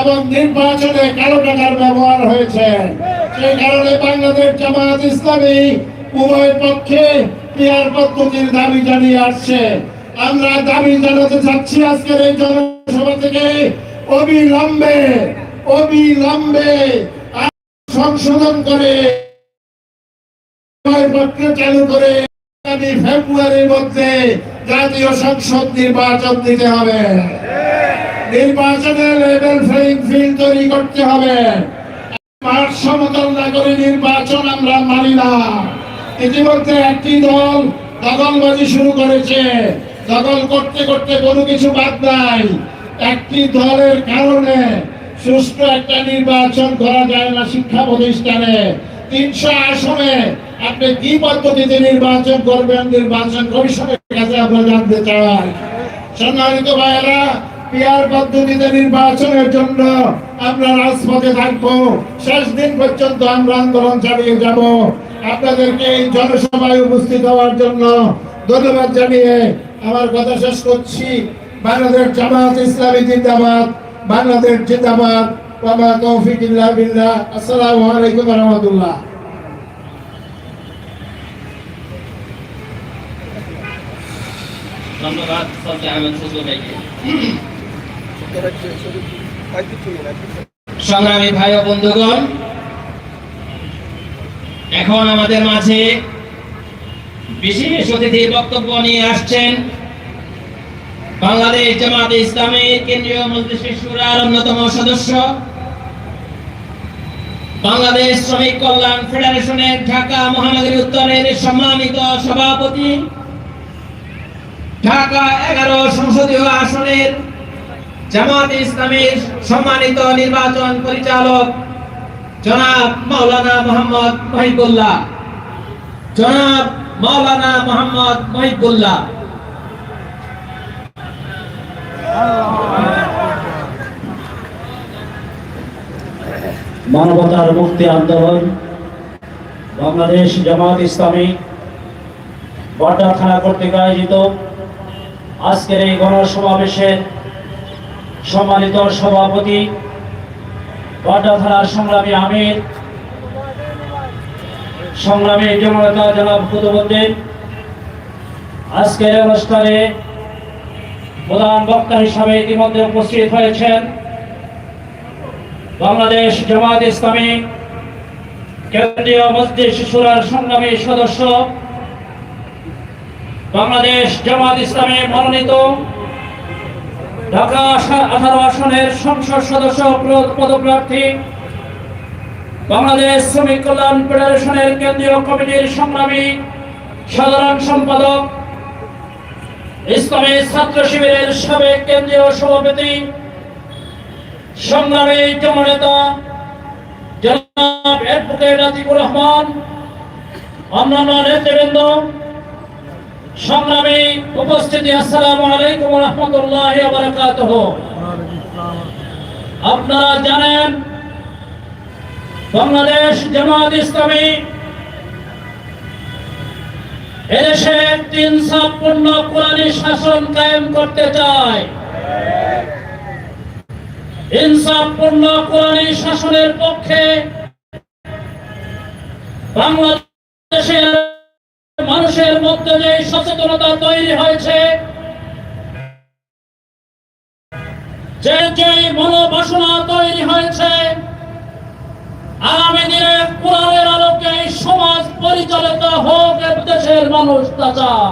এবং নির্বাচনে কালো টাকার ব্যবহার হয়েছে। সেই কারণে বাংলাদেশ জামাত ইসলামী উভয় পক্ষে পিয়ার পদ্ধতির দাবি জানিয়ে আসছে। আমরা দাবি জানাতে চাচ্ছি আজকের এই জনসভা থেকে, অবিলম্বে অবিলম্বে সংশোধন করে পত্র চালু করে আগামী ফেব্রুয়ারির মধ্যে জাতীয় সংসদ নির্বাচন দিতে হবে। নির্বাচনের লেভেল প্লেইং ফিল্ড তৈরি করতে হবে। মাঠ সমতল না করে নির্বাচন আমরা মানি না। ইতিমধ্যে একটি দল দখলবাজি শুরু করেছে। দখল করতে করতে কোনো কিছু বাদ নাই। একটি দলের কারণে সুষ্ঠু একটা নির্বাচন করা যায় না শিক্ষা প্রতিষ্ঠানে। তিনশো আসনে আপনি কি পদ্ধতিতে নির্বাচন করবেন? নির্বাচন কমিশনের কাছে আমরা জানতে চাই। সম্মানিত ভাইয়েরা পিয়ার পদ্ধতিতে নির্বাচনের জন্য আমরা রাজপথে থাকব। শেষ দিন পর্যন্ত আমরা আন্দোলন চালিয়ে যাব। আপনাদেরকে এই জনসভায় উপস্থিত হওয়ার জন্য ধন্যবাদ জানিয়ে আমার কথা শেষ করছি। বাংলাদেশ জামাত ইসলামী জিন্দাবাদ, বাংলাদেশ জিন্দাবাদ। বাবা তৌফিক ইল্লাহ বিল্লাহ। আসসালামু আলাইকুম রাহমাতুল্লাহ। ধন্যবাদ আহমেদ ফজল ভাইকে। সংগ্রামী ভাই ও বন্ধুগণ, এখন আমাদের মাঝে বিশেষ অতিথির বক্তব্য নিয়ে আসছেন বাংলাদেশ জামাত ইসলামী কেন্দ্রীয় মজলিসের সুরার অন্যতম সদস্য, বাংলাদেশ শ্রমিক কল্যাণ ফেডারেশনের ঢাকা মহানগরী উত্তরের সম্মানিত সভাপতি, ঢাকা এগারো সংসদীয় আসনের জামাত ইসলামীর সম্মানিত নির্বাচন পরিচালক জনাব মাওলানা মোহাম্মদ মহিবুল্লাহ। জনাব মাওলানা মোহাম্মদ মহিবুল্লাহ। মানবতার মুক্তি আন্দোলন, বাংলাদেশ জামাত ইসলামী বড্ডা থানা কর্তৃক আয়োজিত আজকের এই গণসমাবেশের সম্মানিত সভাপতি বড্ডা থানার সংগ্রামী আমির, সংগ্রামী জননেতা জনাব কুতুবুদ্দিন। আজকের অনুষ্ঠানে প্রধান বক্তা হিসাবে ইতিমধ্যে উপস্থিত হয়েছেন বাংলাদেশ জামাত ইসলামী কেন্দ্রীয় মসজিদ শিশুরার সংগ্রামী সদস্য, বাংলাদেশ জামাত ইসলামী মনোনীত ঢাকা আঠারো আসনের সংসদ সদস্য পদপ্রার্থী বাংলাদেশ শ্রমিক কল্যাণ ফেডারেশনের কেন্দ্রীয় কমিটির সংগ্রামী সাধারণ সম্পাদক, ইসলামী ছাত্র শিবিরের সাবেক কেন্দ্রীয় সভাপতি, সংগ্রামী জননেতা জনাব অ্যাডভোকেট আতিকুর রহমান, অন্যান্য নেতৃবৃন্দ সংগ্রামী উপস্থিতি, আসসালামু আলাইকুম রহমতুল্লাহ আপনারা জানেন, বাংলাদেশ জামাত ইসলামী এদেশে তিন সম্পূর্ণ কোরআনী শাসন কায়েম করতে চায়। ইনসাফপূর্ণ কোরআনী শাসনের পক্ষে বাংলাদেশের মানুষের মধ্যে যে সচেতনতা তৈরি হয়েছে, যে যে মনোবাসনা তৈরি হয়েছে, আগামী দিনে কোরআনের আলোকে এই সমাজ পরিচালিত হোক দেশের মানুষ চায়।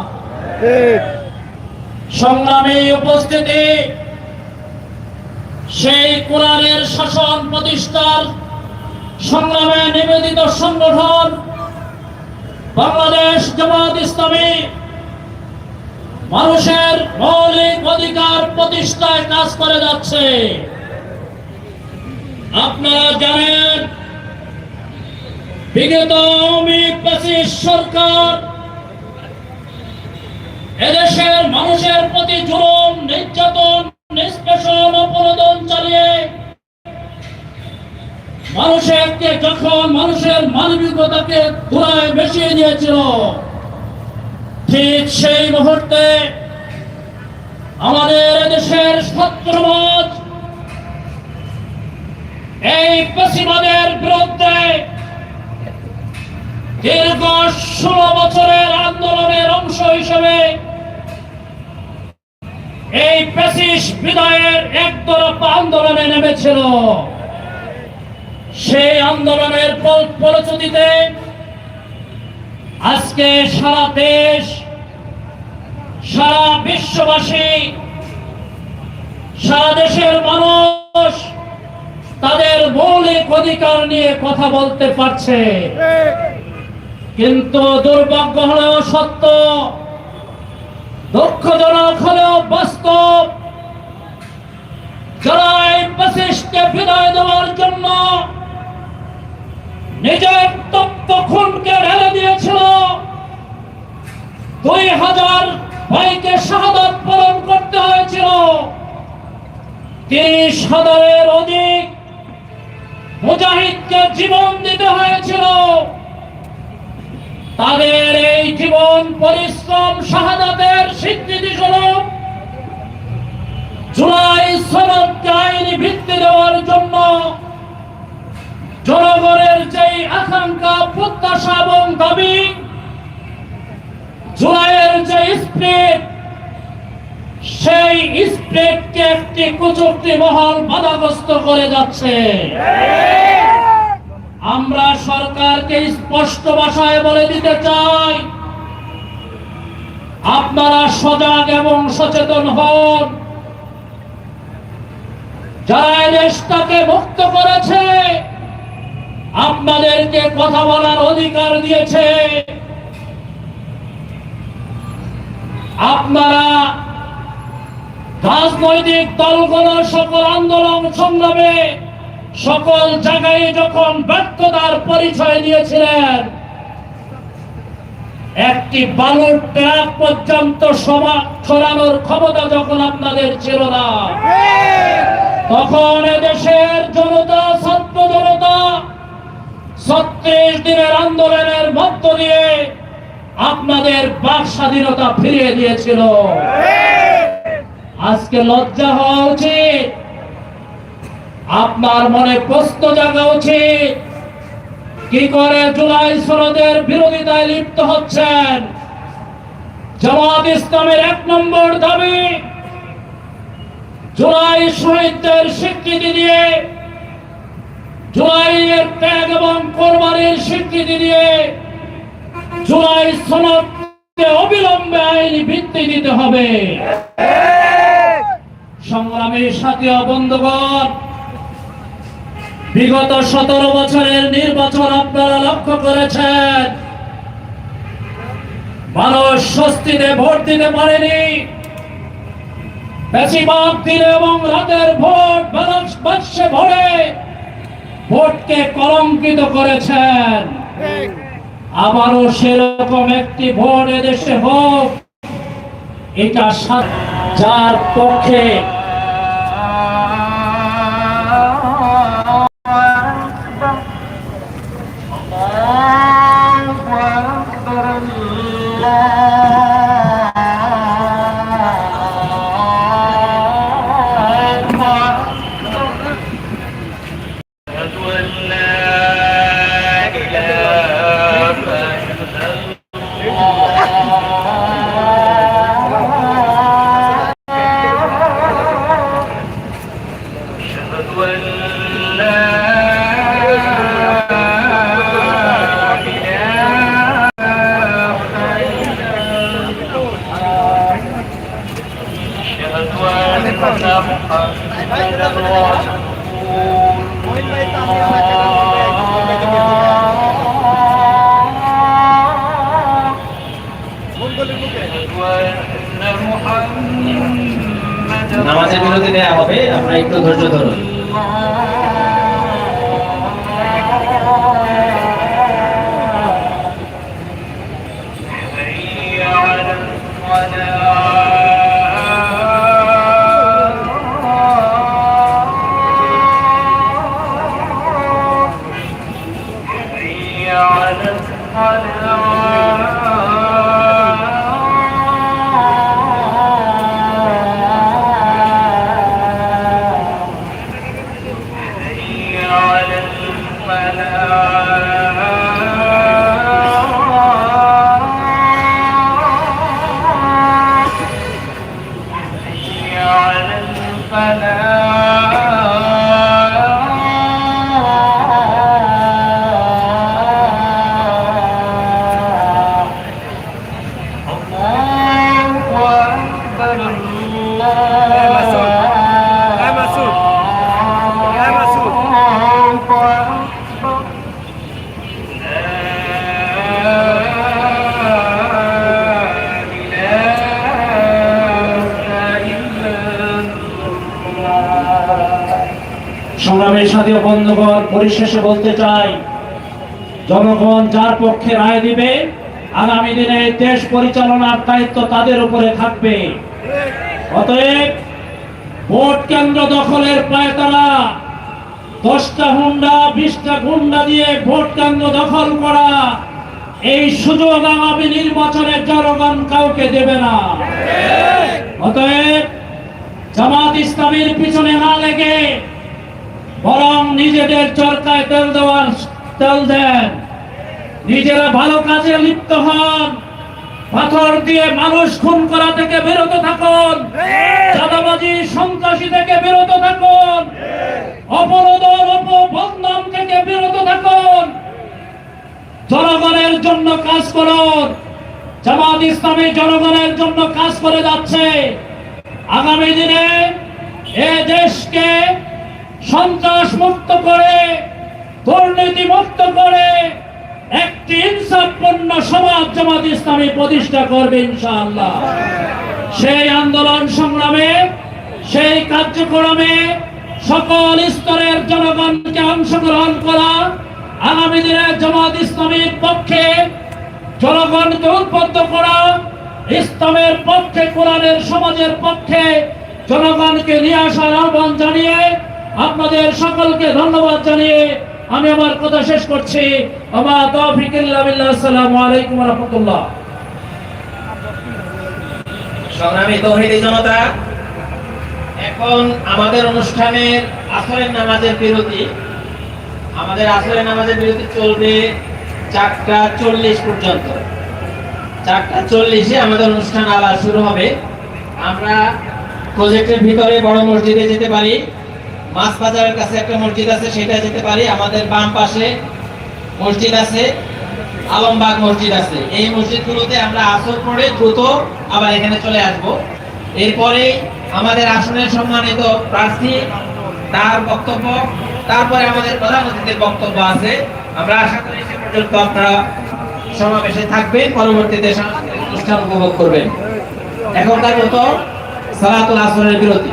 সংগ্রামী উপস্থিতি, সেই কোরআনের শাসন প্রতিষ্ঠার সংগ্রামে নিবেদিত সংগঠন বাংলাদেশ জামাত ইসলামী মানুষের মৌলিক অধিকার প্রতিষ্ঠায় কাজ করে যাচ্ছে। আপনারা জানেন, বিগত সরকার এদেশের মানুষের প্রতি জুলুম, নির্যাতন মানুষেরকে যখন মানুষের মানবিকতাকে ধুলায় মিশিয়ে দিয়েছিল ঠিক সেই মুহূর্তে আমাদের দেশের ছাত্রবাদ এই পশ্চিমাদের বিরুদ্ধে দীর্ঘ ষোলো বছরের আন্দোলনের অংশ হিসেবে এই পেশিস বিদায়ের একতরফা আন্দোলনে নেমেছিল। সেই আন্দোলনের ফলশ্রুতিতে আজকে সারা দেশ, সারা বিশ্ববাসী, সারা দেশের মানুষ তাদের মৌলিক অধিকার নিয়ে কথা বলতে পারছে। কিন্তু দুর্ভাগ্য হলেও সত্য, দুঃখজনক হলেও বাস্তব। যারা এই বিদায় দেওয়ার জন্য নিজের তপ্ত খুনকে ঢেলে দিয়েছিল। দুই হাজার ভাইকে শাহাদাত পালন করতে হয়েছিল। তিরিশ হাজারের অধিক মুজাহিদকে জীবন দিতে হয়েছিল। তাদের এই জীবন পরিশ্রম শাহাদাতের স্বীকৃতি স্বরূপ জুলাই সনদকে আইনি ভিত্তি দেওয়ার জন্য জনগণের যেই প্রত্যাশা এবং দাবি যে সেই একটি কুচুক্তি মহল বাধাগ্রস্ত করে যাচ্ছে। আমরা সরকারকে স্পষ্ট ভাষায় বলে দিতে চাই, আপনারা সজাগ এবং সচেতন হন। যারা দেশটাকে মুক্ত করেছে আপনাদেরকে কথা বলার অধিকার দিয়েছে। আপনারা রাজনৈতিক দলগুলো সকল আন্দোলন সংগ্রামে সকল জায়গায় যখন ব্যর্থতার পরিচয় দিয়েছিলেন একটি বালুর ট্রাক পর্যন্ত সভা ছড়ানোর ক্ষমতা যখন আপনাদের ছিল না তখন দেশের জনতা ছাত্র জনতা ছত্রিশ দিনের আন্দোলনের মধ্য দিয়ে আপনাদের বাক স্বাধীনতা ফিরিয়ে দিয়েছিল। আজকে লজ্জা হওয়া উচিত। আপনার মনে প্রশ্ন জাগা উচিত। কি করে জুলাই সনদের বিরোধিতায় লিপ্ত হচ্ছেন? জামাত ইসলামের এক নম্বর দাবি, জুলাই শহীদদের স্বীকৃতি দিয়ে জুলাইয়ের ত্যাগ এবং কোরবানির স্বীকৃতি দিয়ে জুলাই সনদকে অবিলম্বে আইনি ভিত্তি দিতে হবে। সংগ্রামী সাথী বন্ধুগণ, বিগত সতেরো বছরের নির্বাচন আপনারা লক্ষ্য করেছেন। মানুষ স্বস্তিতে ভোট দিতে পারেনি। বেশিরভাগ দিনে এবং রাতের ভোট বাক্সে ভরে ভোটকে কলঙ্কিত করেছেন। আবারও সেরকম একটি ভোট এদেশে হোক এটা যার পক্ষে নামাজের বিরতি দেওয়া হবে আপনারা একটু ধৈর্য ধরুন। সংগ্রামের সাথে বন্ধুগণ পরিশেষে বলতে চাই, জনগণ যার পক্ষে রায় দিবে, আগামী দিনে দেশ পরিচালনার দায়িত্ব তাদের উপরে থাকবে। অতএব ভোট কেন্দ্র দখলের পায়তারা, দশটা হুন্ডা বিশটা গুন্ডা দিয়ে ভোট কেন্দ্র দখল করা, এই সুযোগ আগামী নির্বাচনের জনগণ কাউকে দেবে না। অতএব জামাত ইসলামের পিছনে না লেগে বরং নিজেদের চরকায় তেল দেওয়ার তেল দেন। নিজেরা ভালো কাজে লিপ্ত হন। পাথর দিয়ে মানুষ খুন করা থেকে বিরত থাকুন। চাঁদাবাজি সন্ত্রাসী থেকে বিরত থাকুন। অপরাধ অপবন্ধন থেকে বিরত থাকুন। জনগণের জন্য কাজ করুন। জামাত ইসলামী জনগণের জন্য কাজ করে যাচ্ছে। আগামী দিনে এ দেশকে সন্ত্রাস মুক্ত করে দুর্নীতি মুক্ত করে একটি ইনসাফপূর্ণ সমাজ জামাত ইসলামী প্রতিষ্ঠা করবে ইনশাআল্লাহ। সেই আন্দোলন সংগ্রামে, সেই কার্যক্রমে সকল স্তরের জনগণকে অংশগ্রহণ করা আগামী দিনে জামাত ইসলামীর পক্ষে, জনগণকে উদ্বুদ্ধ করা, ইসলামের পক্ষে, কোরআনের সমাজের পক্ষে জনগণকে নিয়ে আসার আহ্বান জানিয়ে আপনাদের সকলকে ধন্যবাদ জানিয়ে আমি আমার কথা শেষ করছি। সংগ্রামী তৌহিদি জনতা, এখন আমাদের অনুষ্ঠানের আসরের নামাজের বিরতি। আমাদের আসরের নামাজের বিরতি চলবে চারটা চল্লিশ পর্যন্ত। চারটা চল্লিশে আমাদের অনুষ্ঠান আবার শুরু হবে। আমরা প্রজেক্টের ভিতরে বড় মসজিদে যেতে পারি। মাছ বাজারের কাছে একটা মসজিদ আছে সেটা যেতে পারি। আমাদের বাম পাশে মসজিদ আছে, আলমবাগ মসজিদ আছে। এই মসজিদগুলোতে আমরা আসর পড়ে দ্রুত আবার এখানে চলে আসব। এরপরে আমাদের আসনের সম্মানিত প্রার্থী তার বক্তব্য, তারপরে আমাদের প্রধান অতিথির বক্তব্য আছে। আমরা আশা করি সে পর্যন্ত আপনারা সমাবেশে থাকবেন, পরবর্তীতে অনুষ্ঠান উপভোগ করবেন। এখনকার মতো সালাতুল আসরের বিরতি।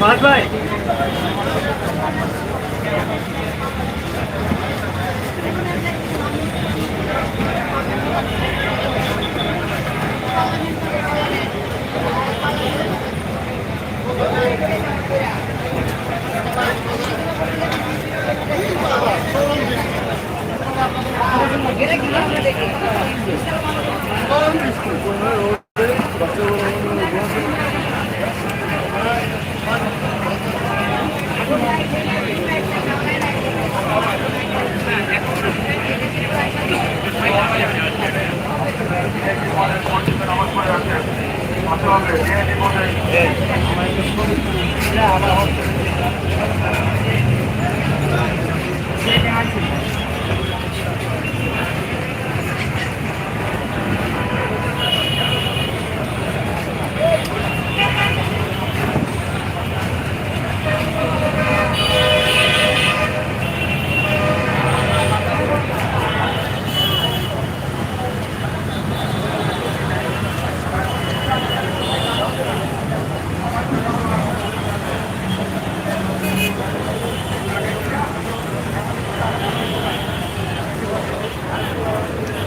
ফাহাদ ভাই